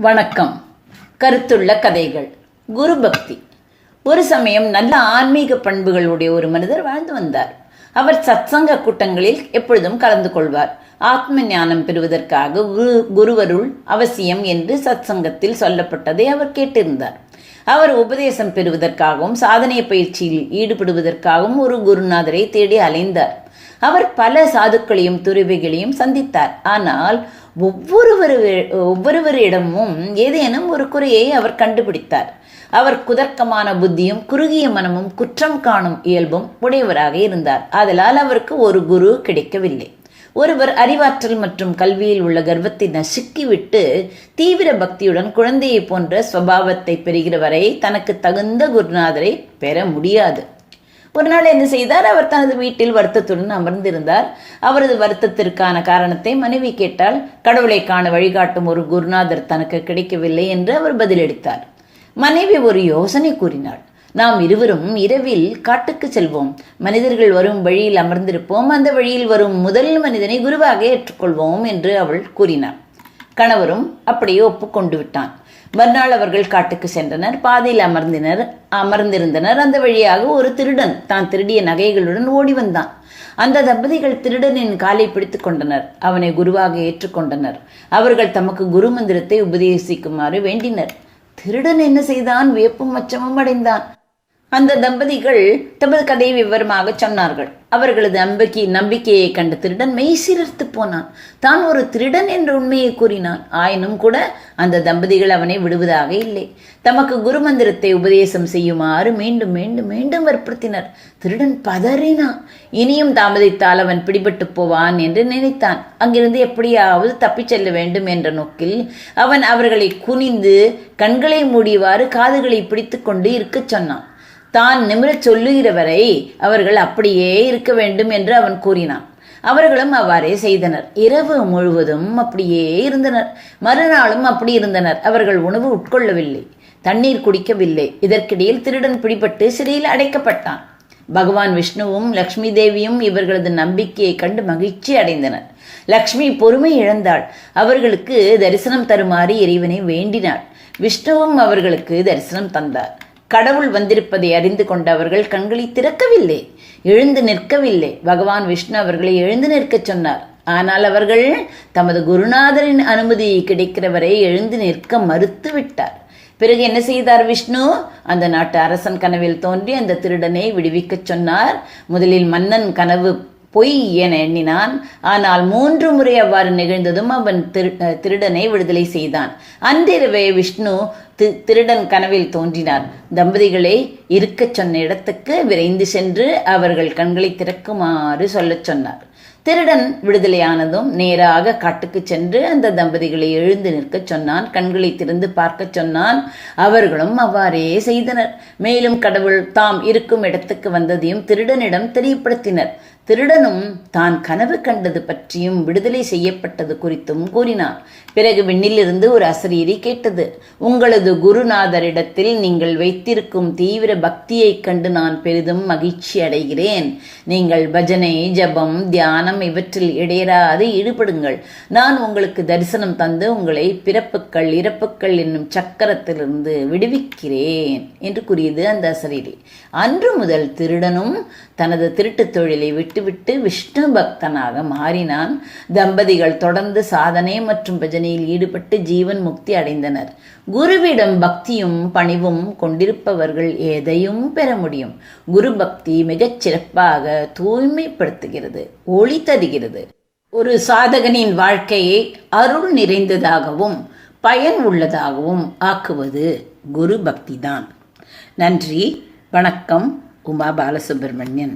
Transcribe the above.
வணக்கம். கருத்துள்ள கதைகள். குரு பக்தி. ஒரு சமயம் நல்ல ஆன்மீக பண்புகளுடைய ஒரு மனிதர் வாழ்ந்து வந்தார். அவர் சத்சங்க கூட்டங்களில் எப்பொழுதும் கலந்து கொள்வார். ஆத்ம ஞானம் பெறுவதற்காக குரு குருவருள் அவசியம் என்று சத்சங்கத்தில் சொல்லப்பட்டதை அவர் கேட்டிருந்தார். அவர் உபதேசம் பெறுவதற்காகவும் சாதனை பயிற்சியில் ஈடுபடுவதற்காகவும் ஒரு குருநாதரை தேடி அலைந்தார். அவர் பல சாதுக்களையும் துருவிகளையும் சந்தித்தார். ஆனால் ஒவ்வொருவரு ஒவ்வொருவரிடமும் ஏதேனும் ஒரு குறையை அவர் கண்டுபிடித்தார். அவர் குதர்க்கமான புத்தியும் குறுகிய மனமும் குற்றம் காணும் இயல்பும் உடையவராக இருந்தார். ஆதலால் அவருக்கு ஒரு குரு கிடைக்கவில்லை. ஒருவர் அறிவாற்றல் மற்றும் கல்வியில் உள்ள கர்வத்தை நசுக்கிவிட்டு தீவிர பக்தியுடன் குழந்தையை போன்ற ஸ்வபாவத்தை பெறுகிற வரை தனக்கு தகுந்த குருநாதரை பெற முடியாது. ஒரு நாள் என்ன செய்தார்? அவர் தனது வீட்டில் வருத்தத்துடன் அமர்ந்திருந்தார். அவரது வருத்தத்திற்கான காரணத்தை மனைவி கேட்டால் கடவுளை காண வழிகாட்டும் ஒரு குருநாதர் தனக்கு கிடைக்கவில்லை என்று அவர் பதிலளித்தார். மனைவி ஒரு யோசனை கூறினாள். நாம் இருவரும் இரவில் காட்டுக்கு செல்வோம். மனிதர்கள் வரும் வழியில் அமர்ந்திருப்போம். அந்த வழியில் வரும் முதல் மனிதனை குருவாக ஏற்றுக்கொள்வோம் என்று அவள் கூறினார் கணவரும் அப்படியே ஒப்புக்கொண்டு விட்டான் மறுநாள் அவர்கள் காட்டுக்கு சென்றனர். பாதையில் அமர்ந்தினர். அமர்ந்திருந்தனர். அந்த வழியாக ஒரு திருடன் தான் திருடிய நகைகளுடன் ஓடி வந்தான். அந்த தம்பதிகள் திருடனின் காலை பிடித்து கொண்டனர். அவனை குருவாக ஏற்றுக்கொண்டனர் அவர்கள் தமக்கு குரு மந்திரத்தை உபதேசிக்குமாறு வேண்டினர். திருடன் என்ன செய்தான்? வியப்பும் அச்சமும் அடைந்தான். அந்த தம்பதிகள் தமது கதையை விவரமாக சொன்னார்கள். அவர்களது நம்பிக்கை நம்பிக்கையை கண்ட திருடன் மெய் சிலிர்த்து போனான். தான் ஒரு திருடன் என்ற உண்மையை கூறினான். ஆயினும் கூட அந்த தம்பதிகள் அவனை விடுவதாக இல்லை. தமக்கு குரு மந்திரத்தை உபதேசம் செய்யுமாறு மீண்டும் மீண்டும் மீண்டும் வற்புறுத்தினர். திருடன் பதறினான். இனியும் தாமதித்தால் அவன் பிடிபட்டு போவான் என்று நினைத்தான். அங்கிருந்து எப்படியாவது தப்பிச் செல்ல வேண்டும் என்ற நோக்கில் அவன் அவர்களை குனிந்து கண்களை மூடியவாறு காதுகளை பிடித்து கொண்டு இருக்கச் சொன்னான். தான் நிமிரச் சொல்லுகிறவரை அவர்கள் அப்படியே இருக்க வேண்டும் என்று அவன் கூறினான். அவர்களும் அவ்வாறே செய்தனர். இரவு முழுவதும் அப்படியே இருந்தனர். மறுநாளும் அப்படி இருந்தனர். அவர்கள் உணவு உட்கொள்ளவில்லை. தண்ணீர் குடிக்கவில்லை. இதற்கிடையில் திருடன் பிடிபட்டு சிறையில் அடைக்கப்பட்டான். பகவான் விஷ்ணுவும் லக்ஷ்மி தேவியும் இவர்களது நம்பிக்கையை கண்டு மகிழ்ச்சி அடைந்தனர். லக்ஷ்மி பொறுமை இழந்தாள். அவர்களுக்கு தரிசனம் தருமாறு இறைவனை வேண்டினாள். விஷ்ணுவும் அவர்களுக்கு தரிசனம் தந்தார். கடவுள் வந்திருப்பதை அறிந்து கொண்ட அவர்கள் கண்களை திறக்கவில்லை எழுந்து நிற்கவில்லை. பகவான் விஷ்ணு அவர்களை எழுந்து நிற்கச் சொன்னார். ஆனால் அவர்கள் தமது குருநாதரின் அனுமதி கிடைக்கிறவரை எழுந்து நிற்க மறுத்து விட்டார் பிறகு என்ன செய்தார் விஷ்ணு? அந்த நாட்டு அரசன் கனவில் தோன்றி அந்த திருடனை விடுவிக்கச் சொன்னார். முதலில் மன்னன் கனவு பொய் என எண்ணினான். ஆனால் மூன்று முறை அவ்வாறு நிகழ்ந்ததும் அவன் திரு திருடனை விடுதலை செய்தான். அன்றிரவே விஷ்ணு தி திருடன் கனவில் தோன்றினார். தம்பதிகளை இருக்கச் சொன்ன இடத்துக்கு விரைந்து சென்று அவர்கள் கண்களை திறக்குமாறு சொல்லச் சொன்னார். திருடன் விடுதலையானதும் நேராக காட்டுக்கு சென்று அந்த தம்பதிகளை எழுந்து நிற்கச் சொன்னான். கண்களை திறந்து பார்க்கச் சொன்னான். அவர்களும் அவ்வாறே செய்தனர். மேலும் கடவுள் தாம் இருக்கும் இடத்துக்கு வந்ததையும் திருடனிடம் தெரியப்படுத்தினர். திருடனும் தான் கனவு கண்டது பற்றியும் விடுதலை செய்யப்பட்டது குறித்தும் கூறினான். பிறகு விண்ணிலிருந்து ஒரு அசரீரி கேட்டது. உங்களது குருநாதரிடத்தில் நீங்கள் வைத்திருக்கும் தீவிர பக்தியைக் கண்டு நான் பெரிதும் மகிழ்ச்சி அடைகிறேன். நீங்கள் பஜனை ஜபம் தியானம் இவற்றில் இடையராது ஈடுபடுங்கள். நான் உங்களுக்கு தரிசனம் தந்து உங்களை பிறப்புக்கள் இறப்புக்கள் என்னும் சக்கரத்திலிருந்து விடுவிக்கிறேன் என்று கூறியது அந்த சரீரி அன்று முதல் திருடனும் தனது திருட்டுத் தொழிலை விட்டுவிட்டு விஷ்ணு பக்தனாக மாறினான். தம்பதிகள் தொடர்ந்து சாதனை மற்றும் பஜனையில் ஈடுபட்டு ஜீவன் முக்தி அடைந்தனர். குருவிடம் பக்தியும் பணிவும் இருப்பவர்கள் எதையும் பெற முடியும். குரு பக்தி மிகச் சிறப்பாக தூய்மைப்படுத்துகிறது ஒளி தருகிறது. ஒரு சாதகனின் வாழ்க்கையை அருள் நிறைந்ததாகவும் பயன் உள்ளதாகவும் ஆக்குவது குரு பக்திதான் நன்றி வணக்கம் உமா பாலசுப்பிரமணியன்